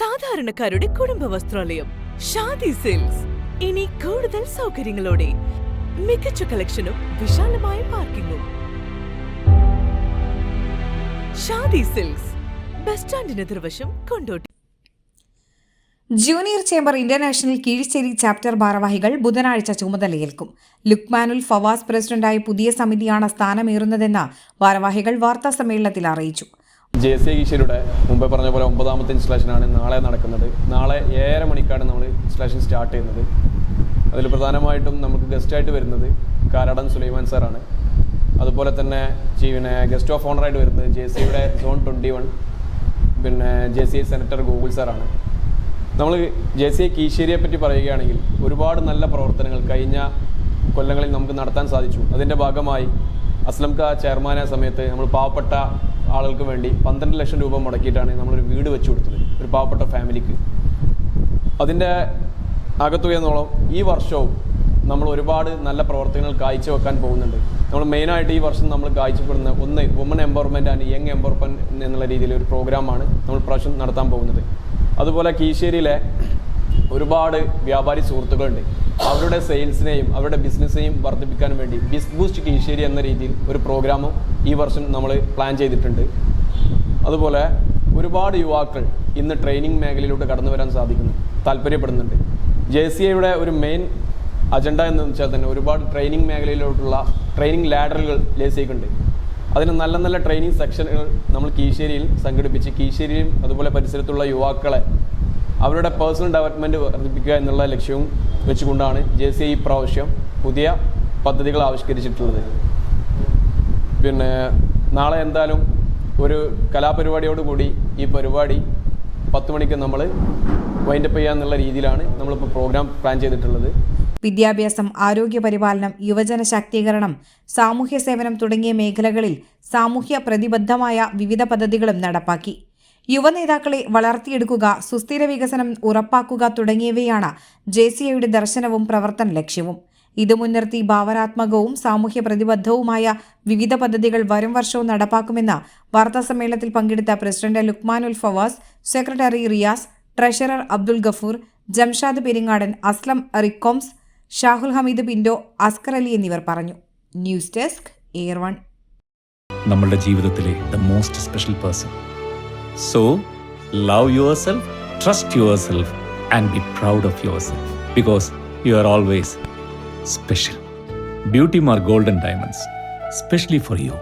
സാധാരണക്കാരുടെ കുടുംബ വസ്ത്രാലയം ഷാദി സിൽക്സ്. ഇനി കൂടുതൽ സൗകര്യങ്ങളോടെ മികച്ച കളക്ഷനും വിശാലമായ പാർക്കിങ്ങും. ഷാദി സിൽക്സ് ബസ് സ്റ്റാൻഡിന് എതിർവശം Kondotty. Junior chamber international Kizhisseri chapter ഭാരവാഹികൾ ബുധനാഴ്ച ചുമതലയേൽക്കും. ലുക്മാനുൽ ഫവാസ് പ്രസിഡന്റായി പുതിയ സമിതിയാണ് സ്ഥാനമേറുന്നതെന്ന് ഭാരവാഹികൾ വാർത്താ സമ്മേളനത്തിൽ അറിയിച്ചു. ജെ സി ഈശ്വരുടെ മുമ്പേ പറഞ്ഞ പോലെ ഒമ്പതാമത്തെ ഇൻസ്റ്റലേഷനാണ് നാളെ നടക്കുന്നത്. നാളെ ഏഴര മണിക്കാണ് നമ്മൾ ഇൻസ്റ്റലേഷൻ സ്റ്റാർട്ട് ചെയ്യുന്നത്. അതിൽ പ്രധാനമായിട്ടും നമുക്ക് ഗസ്റ്റായിട്ട് വരുന്നത് കാരാടൻ സുലൈമാൻ സാറാണ് അതുപോലെ തന്നെ ജീവിനെ ഗസ്റ്റ് ഓഫ് ഓണറായിട്ട് വരുന്നത് ജെ സിയുടെ സോൺ ട്വന്റി വൺ പിന്നെ ജെ സി സെനറ്റർ ഗൂഗിൾ സാറാണ് നമ്മൾ ജെ സി കീശ്ശേരിയെ പറ്റി പറയുകയാണെങ്കിൽ ഒരുപാട് നല്ല പ്രവർത്തനങ്ങൾ കഴിഞ്ഞ കൊല്ലങ്ങളിൽ നമുക്ക് നടത്താൻ സാധിച്ചു. അതിന്റെ ഭാഗമായി അസ്ലംക ചെയർമാനായ സമയത്ത് നമ്മൾ പാവപ്പെട്ട ആളുകൾക്ക് വേണ്ടി പന്ത്രണ്ട് ലക്ഷം രൂപ മുടക്കിയിട്ടാണ് നമ്മളൊരു വീട് വെച്ചു കൊടുത്തത് ഒരു പാവപ്പെട്ട ഫാമിലിക്ക്. അതിന്റെ അകത്തുകയെന്നോളം ഈ വർഷവും നമ്മൾ ഒരുപാട് നല്ല പ്രവർത്തനങ്ങൾ കാഴ്ചവെക്കാൻ പോകുന്നുണ്ട്. നമ്മൾ മെയിനായിട്ട് ഈ വർഷം നമ്മൾ കാഴ്ചപ്പെടുന്ന ഒന്ന് woman empowerment and young empowerment എന്നുള്ള രീതിയിൽ ഒരു പ്രോഗ്രാമാണ് നമ്മൾ പ്രാവശ്യം നടത്താൻ പോകുന്നത്. അതുപോലെ കീശേരിയിലെ ഒരുപാട് വ്യാപാരി സുഹൃത്തുക്കളുണ്ട്. അവരുടെ സെയിൽസിനെയും അവരുടെ ബിസിനസ്സിനെയും വർദ്ധിപ്പിക്കാൻ വേണ്ടി ബിസ് ബൂസ്റ്റ് കീശ്ശേരി എന്ന രീതിയിൽ ഒരു പ്രോഗ്രാമും ഈ വർഷം നമ്മൾ പ്ലാൻ ചെയ്തിട്ടുണ്ട്. അതുപോലെ ഒരുപാട് യുവാക്കൾ ഇന്ന് ട്രെയിനിങ് മേഖലയിലൂടെ കടന്നു വരാൻ സാധിക്കുന്നു താല്പര്യപ്പെടുന്നുണ്ട്. ജെ സി ഐയുടെ ഒരു മെയിൻ അജണ്ട എന്ന് വെച്ചാൽ തന്നെ ഒരുപാട് ട്രെയിനിങ് മേഖലയിലോട്ടുള്ള ട്രെയിനിങ് ലാഡറുകൾ ലേസിക്കുണ്ട് അതിന് നല്ല നല്ല ട്രെയിനിങ് സെക്ഷനുകൾ നമ്മൾ കീശ്ശേരിയിൽ സംഘടിപ്പിച്ച് കീശ്ശേരിയും അതുപോലെ പരിസരത്തുള്ള യുവാക്കളെ അവരുടെ പേഴ്സണൽ ഡെവലപ്മെന്റ് വർദ്ധിപ്പിക്കുക എന്നുള്ള ലക്ഷ്യവും വെച്ചുകൊണ്ടാണ് ജെ സി ഐ പ്രാവശ്യം പുതിയ പദ്ധതികൾ ആവിഷ്കരിച്ചിട്ടുള്ളത്. പിന്നെ നാളെ എന്തായാലും ഒരു കലാപരിപാടിയോടുകൂടി ഈ പരിപാടി പത്ത് മണിക്ക് നമ്മൾ വൈൻഡപ്പ് ചെയ്യാന്നുള്ള രീതിയിലാണ് നമ്മളിപ്പോൾ പ്രോഗ്രാം പ്ലാൻ ചെയ്തിട്ടുള്ളത്. വിദ്യാഭ്യാസം ആരോഗ്യ പരിപാലനം യുവജന ശാക്തീകരണം സാമൂഹ്യ സേവനം തുടങ്ങിയ മേഖലകളിൽ സാമൂഹ്യ പ്രതിബദ്ധമായ വിവിധ പദ്ധതികളും നടപ്പാക്കി. യുവനേതാക്കളെ വളർത്തിയെടുക്കുക സുസ്ഥിര വികസനം ഉറപ്പാക്കുക തുടങ്ങിയവയാണ് ജെ സി ഐയുടെ ദർശനവും പ്രവർത്തന ലക്ഷ്യവും. ഇത് മുൻനിർത്തി ഭാവനാത്മകവും സാമൂഹ്യ പ്രതിബദ്ധവുമായ വിവിധ പദ്ധതികൾ വരും വർഷവും നടപ്പാക്കുമെന്ന് വാർത്താസമ്മേളനത്തിൽ പങ്കെടുത്ത president Luqmanul Fawas secretary Riyas treasurer Abdul Gafoor Jamshad Peringadan Aslam റിക്കോംസ് Shahul Hameed പിൻഡോ അസ്കർ അലി എന്നിവർ പറഞ്ഞു. News desk air one. നമ്മളുടെ ജീവിതത്തിലെ the most special person So, love yourself, trust yourself, and be proud of yourself because you are always special. Beauty more golden diamonds, especially for you.